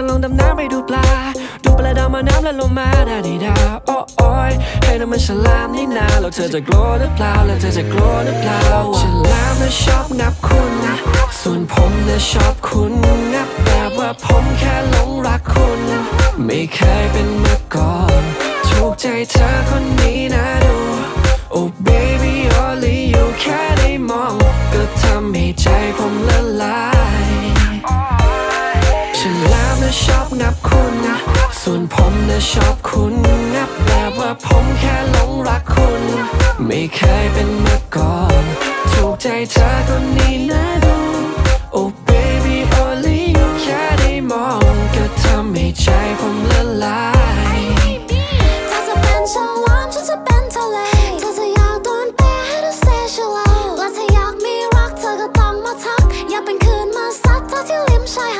อลงดำน้ำไปดูปลา ดูปลาดาวมาน้ำและลงมาดาดีดาโอ้โอ้ยให้น้ำมันฉลามนี่นาแล้วเธอจะกลัวหรือเปล่าแล้วเธอจะกลัวหรือเปล่าฉลามน่ะชอบงับคุณส่วนผมน่ะชอบคุณงับแบบว่าผมแค่หลงรักคุณ ไม่เคยเป็นมาก่อน ถูกใจเธอคน นะชอบงับคุณนะ ส่วนผมนะชอบคุณงับแบบว่าผมแค่หลงรักคุณ ไม่เคยเป็นเมื่อก่อน ถูกใจเธอคนนี้นะดู Oh baby only you แค่ได้มองก็ทำให้ใจผมละลายเธอจะเป็นฉลามฉันจะเป็นทะเลเธอจะอยากโดนแปะให้เธอเสียชลาและถ้าอยากมีรักเธอก็ต้องมาทัก อยาเป็นคืนมาซัดเธอที่ริมชายหาด